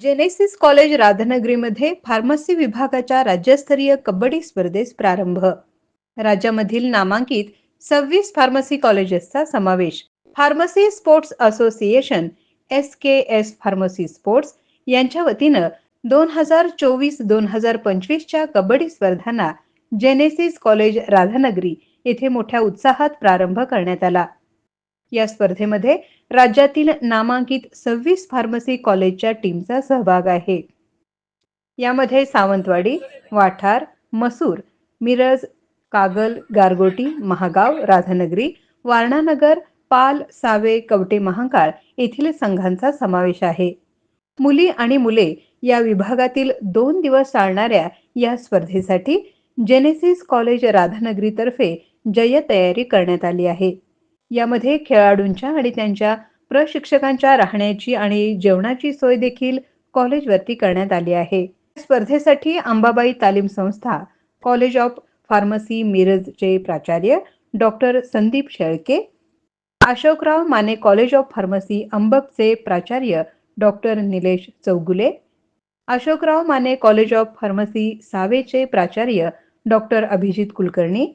Genesis college राधानगरीमध्ये pharmacy विभागाच्या राज्यस्तरीय कबड्डी स्पर्धेस प्रारंभ. राज्यामधील नामांकित सव्वीस फार्मसी कॉलेजेसचा समावेश. Pharmacy sports association S K S pharmacy sports यांच्या वतीनं दोन हजार चोवीस दोन हजार पंचवीसच्या कबड्डी स्पर्धांना जेनेसिस कॉलेज राधानगरी येथे मोठ्या उत्साहात प्रारंभ करण्यात आला. या स्पर्धेमध्ये राज्यातील नामांकित सव्वीस फार्मसी कॉलेजच्या टीमचा सहभाग आहे. यामध्ये सावंतवाडी वाठार मसूर मिरज कागल गारगोटी महागाव राधानगरी वारणानगर पाल सावे कवटे महांकाळ येथील संघांचा समावेश आहे. मुली आणि मुले या विभागातील दोन दिवस चालणाऱ्या या स्पर्धेसाठी जेनेसिस कॉलेज राधानगरीतर्फे जय तयारी करण्यात आली आहे. यामध्ये खेळाडूंच्या आणि त्यांच्या प्रशिक्षकांच्या राहण्याची आणि जेवणाची सोय देखील कॉलेजवरती करण्यात आली आहे. स्पर्धेसाठी अंबाबाई तालीम संस्था कॉलेज ऑफ फार्मसी मिरजचे प्राचार्य doctor Sandeep Shelke Ashokrao Mane college of pharmacy अंबबचे प्राचार्य doctor Nilesh Chougule Ashokrao Mane college of pharmacy सावेचे प्राचार्य doctor Abhijit Kulkarni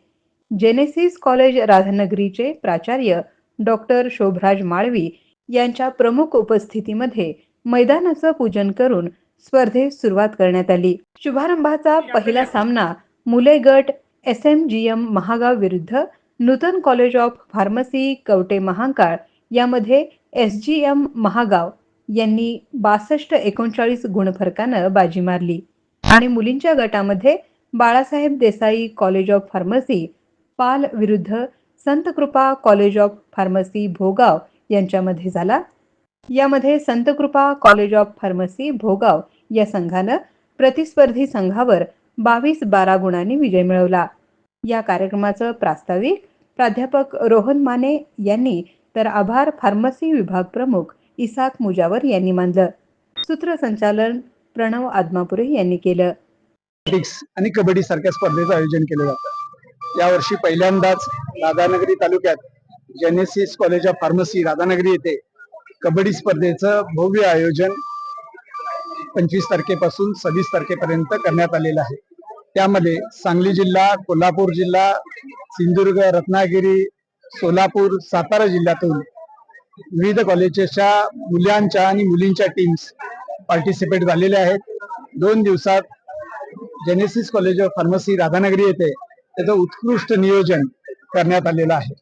Genesis college राधानगरीचे प्राचार्य डॉक्टर शोभराज माळवी यांच्या प्रमुख उपस्थितीमध्ये मैदानाचं पूजन करून स्पर्धेस सुरुवात करण्यात आली. शुभारंभाचा पहिला सामना मुले गट S M G M Mahagaon विरुद्ध Nutan college of pharmacy Kavathe Mahankal यामध्ये एस जी एम महागाव यांनी बासष्ट एकोणचाळीस गुणफरकानं बाजी मारली. आणि मुलींच्या गटामध्ये Balasaheb Desai college of pharmacy Pal विरुद्ध Santkrupa college of pharmacy Bhogaon यांच्यामध्ये झाला. यामध्ये Santkrupa college of pharmacy Bhogaon या संघानं प्रतिस्पर्धी संघावर बावीस बारा गुणांनी विजय मिळवला. या कार्यक्रमाचं प्रास्ताविक प्राध्यापक रोहन माने यांनी तर आभार फार्मसी विभाग प्रमुख इसाक मुजावर यांनी मानलं. सूत्रसंचालन प्रणव आदमापुरे यांनी केलं. आणि कबड्डी सारख्या स्पर्धेचं आयोजन केलं जातं. यावर्षी पहिल्यांदाच राधानगरी तालुक्यात Genesis college of pharmacy Radhanagari येथे कबड्डी स्पर्धेचं भव्य आयोजन पंचवीस तारखेपासून सव्वीस तारखेपर्यंत करण्यात आलेलं आहे. त्यामध्ये सांगली जिल्हा कोल्हापूर जिल्हा सिंधुदुर्ग रत्नागिरी सोलापूर सातारा जिल्ह्यातून विविध कॉलेजेसच्या मुलांच्या आणि मुलींच्या टीम्स पार्टिसिपेट झालेल्या आहेत. दोन दिवसात Genesis college of pharmacy Radhanagari येथे त्याचं उत्कृष्ट नियोजन करण्यात आलेलं आहे.